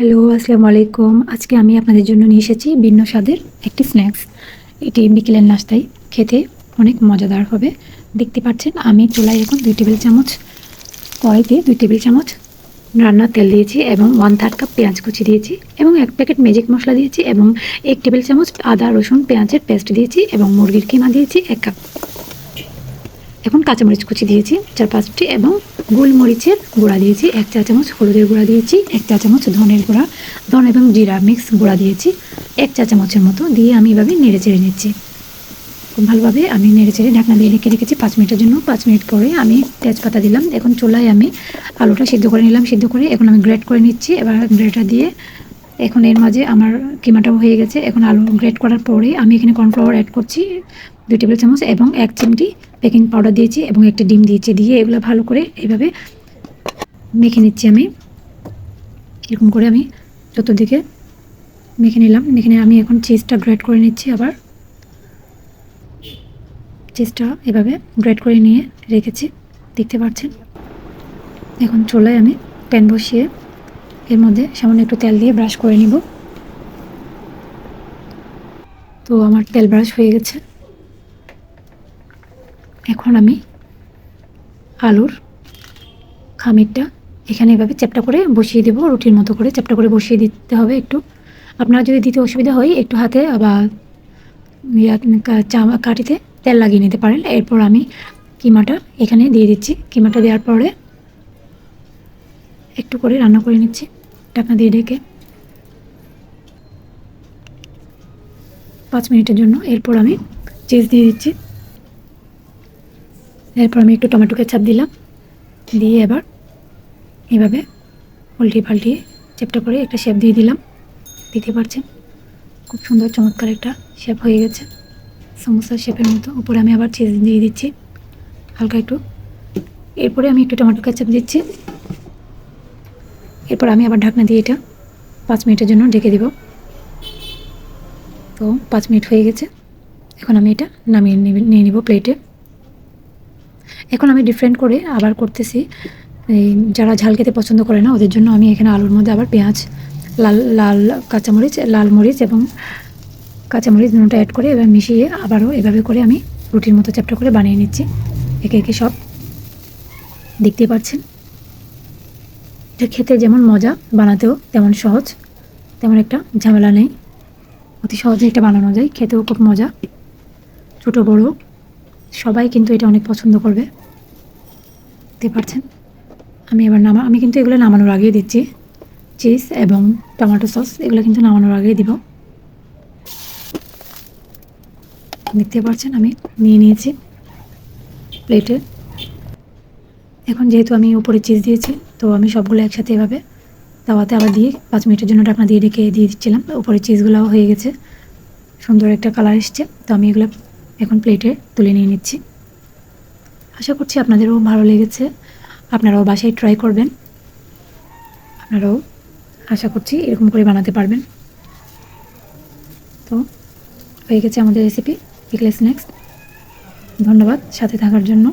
Hello আসসালামু আলাইকুম আজকে আমি আপনাদের জন্য নিয়ে এসেছি ভিন্ন স্বাদের একটি স্ন্যাক্স। এটি বিকেলের নাস্তায় খেতে অনেক মজাদার হবে। দেখতে পাচ্ছেন, আমি চুলায় এখন দুই টেবিল চামচ কড়াইতে দুই টেবিল চামচ রান্নার তেল দিয়েছি এবং ওয়ান থার্ড কাপ পেঁয়াজ কুচি দিয়েছি এবং এক প্যাকেট ম্যাজিক মশলা দিয়েছি এবং এক টেবিল চামচ আদা রসুন পেঁয়াজের পেস্ট দিয়েছি এবং মুরগির কিমা দিয়েছি এক কাপ এখন কাঁচামরিচ কুচি দিয়েছি, চার পাঁচটি, এবং গোলমরিচের গুঁড়া দিয়েছি, এক চা চামচ হলুদের গুঁড়া দিয়েছি, এক চা চামচ ধনের গুঁড়া, ধন এবং জিরা মিক্স গুঁড়া দিয়েছি, এক চা চামচের মতো দিয়ে আমি এভাবে নেড়ে চেড়ে নিচ্ছি। খুব ভালোভাবে আমি নেড়ে চেড়ে ঢাকনা দিয়ে রেখে রেখেছি পাঁচ মিনিটের জন্য। পাঁচ মিনিট পরে আমি তেজপাতা দিলাম। এখন চুলায় আমি আলুটা সিদ্ধ করে নিলাম, সিদ্ধ করে এখন আমি গ্রেট করে নিচ্ছি। এবার গ্রেটার দিয়ে এখন এর মাঝে আমার কিমাটাও হয়ে গেছে। এখন আলু গ্রেট করার পরে আমি এখানে কর্নফ্লাওয়ার অ্যাড করছি, দুই টেবিল চামচ এবং এক চিমটি বেকিং পাউডার দিয়েছি এবং একটা ডিম দিয়েছি দিয়ে এগুলো ভালো করে এভাবে মেখে নিচ্ছি আমি। এরকম করে আমি চতুর্দিকে মেখে নিলাম। মেখে আমি এখন চিজটা গ্রেট করে নিচ্ছি আবার। চিজটা এভাবে গ্রেট করে নিয়ে রেখেছি। দেখতে পাচ্ছেন? এখন চুলায় আমি প্যান বসিয়ে এর মধ্যে সামান্য একটু তেল দিয়ে ব্রাশ করে নিব। তো আমার তেল ব্রাশ হয়ে গেছে। এখন আমি আলুর খামিরটা এখানে এভাবে চ্যাপটা করে বসিয়ে দেবো, রুটির মতো করে চ্যাপটা করে বসিয়ে দিতে হবে একটু। আপনার যদি দিতে অসুবিধা হয়, একটু হাতে বা চামা কাঠিতে তেল লাগিয়ে নিতে পারেন। এরপর আমি কিমাটা এখানে দিয়ে দিচ্ছি। কিমাটা দেওয়ার পরে একটু করে রান্না করে নিচ্ছি, ঢাকনা দিয়ে ঢেকে। পাঁচ মিনিটের জন্য। এরপর আমি চিজ দিয়ে দিচ্ছি। এরপর আমি একটু টমেটো কেচাপ দিলাম। দিয়ে এবার এভাবে উল্টিয়ে পাল্টিয়ে চেপটা করে একটা শেপ দিয়ে দিলাম। দিতে পারছেন খুব সুন্দর, চমৎকার একটা শেপ হয়ে গেছে। সমোসার শেপের মতো। উপরে আমি আবার চিজ দিয়ে দিচ্ছি। হালকা একটু। এরপরে আমি একটু টমেটো কেচাপ দিচ্ছি। এরপর আমি আবার ঢাকনা দিয়ে এটা পাঁচ মিনিটের জন্য ঢেকে দিব। তো পাঁচ মিনিট হয়ে গেছে। এখন আমি এটা নামিয়ে নিয়ে নিব প্লেটে এখন আমি ডিফারেন্ট করে আবার করতেছি। এই যারা ঝাল খেতে পছন্দ করে না, ওদের জন্য আমি এখানে আলুর মধ্যে আবার পেঁয়াজ, লাল লাল কাঁচামরিচ, লাল মরিচ এবং কাঁচামরিচ দুটো অ্যাড করে এবার মিশিয়ে আবারও এভাবে করে আমি রুটির মতো চ্যাপটা করে বানিয়ে নিচ্ছি। একে একে সব দেখতে পাচ্ছেন? এটা খেতে যেমন মজা, বানাতেও তেমন সহজ, তেমন একটা ঝামেলা নেই। অতি সহজে এটা বানানো যায়, খেতেও খুব মজা, ছোটো বড়ো। সবাই কিন্তু এটা অনেক পছন্দ করবে। দেখতে পাচ্ছেন আমি এবার নামা আমি কিন্তু এগুলো নামানোর আগেই দিচ্ছি। চিজ এবং টমেটো সস, এগুলো কিন্তু নামানোর আগেই দিব। দেখতে পাচ্ছেন আমি নিয়ে নিয়েছি প্লেটে। এখন যেহেতু আমি উপরে চিজ দিয়েছি, তো আমি সবগুলো একসাথে এভাবে তাওয়াতে আবার দিয়ে পাঁচ মিনিটের জন্য ঢাকনা দিয়ে রেখে দিয়ে দিচ্ছিলাম। উপরে চিজগুলোও হয়ে গেছে। সুন্দর একটা কালার এসছে। তো আমি এগুলো এখন প্লেটে তুলে নিয়ে নিচ্ছি। আশা করছি আপনাদেরও ভালো লেগেছে। আপনারাও বাসায় ট্রাই করবেন। আপনারাও আশা করছি এরকম করে বানাতে পারবেন। তো, হয়ে গেছে আমাদের রেসিপি পিকলেস নেক্সট ধন্যবাদ সাথে থাকার জন্য।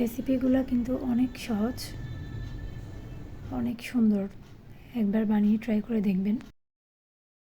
রেসিপিগুলো কিন্তু অনেক সহজ অনেক সুন্দর। একবার বানিয়ে ট্রাই করে দেখবেন।